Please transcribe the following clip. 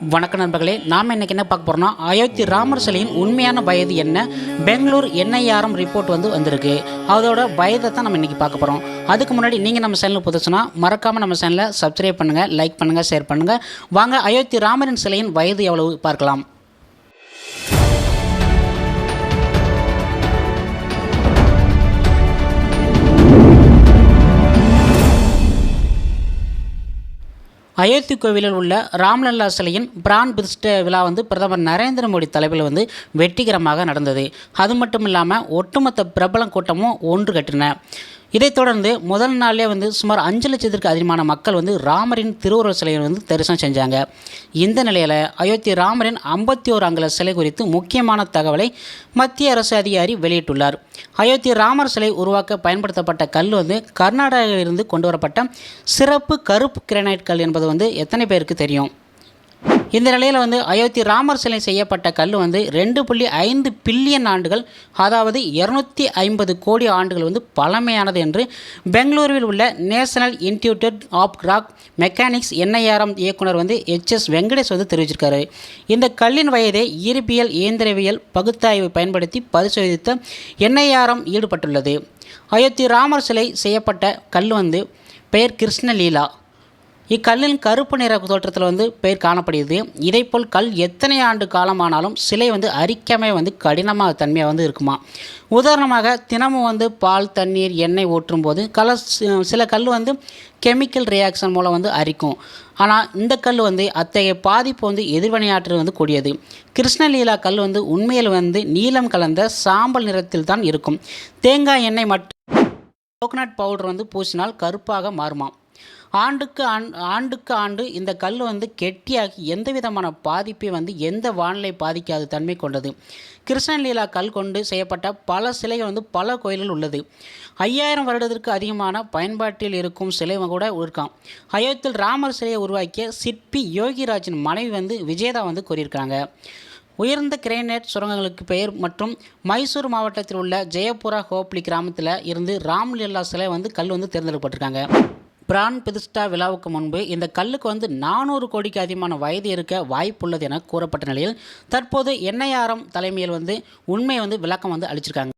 வணக்க நண்பர்களே நாம் இன்றைக்கி என்ன பார்க்க போகிறோம்னா அயோத்தி ராமர் சிலையின் உண்மையான வயது என்ன பெங்களூர் என்ஐஆர்எம் ரிப்போர்ட் வந்து வந்திருக்கு. அதோட வயதை தான் நம்ம இன்றைக்கி பார்க்க போகிறோம் அதுக்கு முன்னாடி நீங்கள் நம்ம சேனல் புதுச்சுன்னா மறக்காமல் நம்ம சேனலை சப்ஸ்கிரைப் பண்ணுங்கள் லைக் பண்ணுங்கள் ஷேர் பண்ணுங்கள் வாங்க அயோத்தி ராமரின் சிலையின் வயது எவ்வளவு பார்க்கலாம். அயோத்தி கோவிலில் உள்ள ராம்லல்லா சிலையின் பிரான் பிரதிஷ்ட விழா வந்து பிரதமர் நரேந்திர மோடி தலைமையில் வந்து வெற்றிகரமாக நடந்தது. அது மட்டும் இல்லாமல் ஒட்டுமொத்த பிரபலம் கூட்டமும் ஒன்று கட்டின. இதைத் தொடர்ந்து முதல் நாளே வந்து சுமார் அஞ்சு லட்சத்திற்கு அதிகமான மக்கள் வந்து ராமரின் திருவுருவ சிலையை வந்து தரிசனம் செஞ்சாங்க. இந்த நிலையில் அயோத்தி ராமரின் ஐம்பத்தி ஓரு அங்குல சிலை குறித்து முக்கியமான தகவலை மத்திய அரசு அதிகாரி வெளியிட்டுள்ளார். அயோத்தி ராமர் சிலை உருவாக்க பயன்படுத்தப்பட்ட கல் வந்து கர்நாடகாவிலிருந்து கொண்டு வரப்பட்ட சிறப்பு கருப்பு கிரனைட் கல் என்பது வந்து எத்தனை பேருக்கு தெரியும்? இந்த நிலையில் வந்து அயோத்தி ராமர் சிலை செய்யப்பட்ட கல் வந்து ரெண்டு புள்ளி ஐந்து பில்லியன் ஆண்டுகள் அதாவது இரநூத்தி ஐம்பது கோடி ஆண்டுகள் வந்து பழமையானது என்று பெங்களூருவில் உள்ள national institute of rock mechanics NIRM இயக்குனர் வந்து எச்எஸ் வெங்கடேஷ் வந்து தெரிவிச்சிருக்காரு. இந்த கல்லின் வயதை இயற்பியல் இயந்திரவியல் பகுத்தாய்வை பயன்படுத்தி பரிசோதித்த என்ஐஆர்எம் ஈடுபட்டுள்ளது. அயோத்தி ராமர் சிலை செய்யப்பட்ட கல் வந்து பெயர் கிருஷ்ணலீலா. இக்கல்லின் கருப்பு நிற தோற்றத்தில் வந்து பெயர் காணப்படுகிறது. இதைப்போல் கல் எத்தனை ஆண்டு காலமானாலும் சிலை வந்து அரிக்காமே வந்து கடினமாக தன்மையாக வந்து இருக்குமா? உதாரணமாக தினமும் வந்து பால் தண்ணீர் எண்ணெய் ஊற்றும் போது கல சில கல் வந்து கெமிக்கல் ரியாக்ஷன் மூலம் வந்து அரிக்கும். ஆனால் இந்த கல் வந்து அத்தகைய பாதிப்பு வந்து எதிர்வினையாற்று வந்து கூடியது. கிருஷ்ணலீலா கல் வந்து உண்மையில் வந்து நீலம் கலந்த சாம்பல் நிறத்தில் தான் இருக்கும். தேங்காய் எண்ணெய் மற்றும் கோகனட் பவுடர் வந்து பூசினால் கருப்பாக மாறுமாம். ஆண்டுக்கு ஆண் ஆண்டுக்கு ஆண்டு இந்த கல் வந்து கெட்டியாகி எந்த விதமான பாதிப்பை வந்து எந்த வானிலை பாதிக்காத தன்மை கொண்டது. கிருஷ்ணலீலா கல் கொண்டு செய்யப்பட்ட பல சிலைகள் வந்து பல கோயில்கள் உள்ளது. ஐயாயிரம் வருடத்திற்கு அதிகமான பயன்பாட்டில் இருக்கும் சிலை கூட இருக்கான் அயோத்தியில் ராமர் சிலையை உருவாக்கிய சிற்பி யோகிராஜின் மனைவி வந்து விஜேதா வந்து கூறியிருக்காங்க உயர்ந்த கிரேனேட் சுரங்கங்களுக்கு பெயர் மற்றும் மைசூர் மாவட்டத்தில் உள்ள ஜெயபுரா ஹோப்லி கிராமத்தில் இருந்து ராம்லீலா சிலை வந்து கல் வந்து தேர்ந்தெடுக்கப்பட்டிருக்காங்க. பிரான் பிரதிஷ்டா விழாவுக்கு முன்பு இந்த கல்லுக்கு வந்து நானூறு கோடிக்கு அதிகமான வயது இருக்க வாய்ப்புள்ளது என கூறப்பட்ட நிலையில் தற்போது என்ஐஆர்எம் தலைமையில் வந்து உண்மையை வந்து விளக்கம் வந்து அளிச்சிருக்காங்க.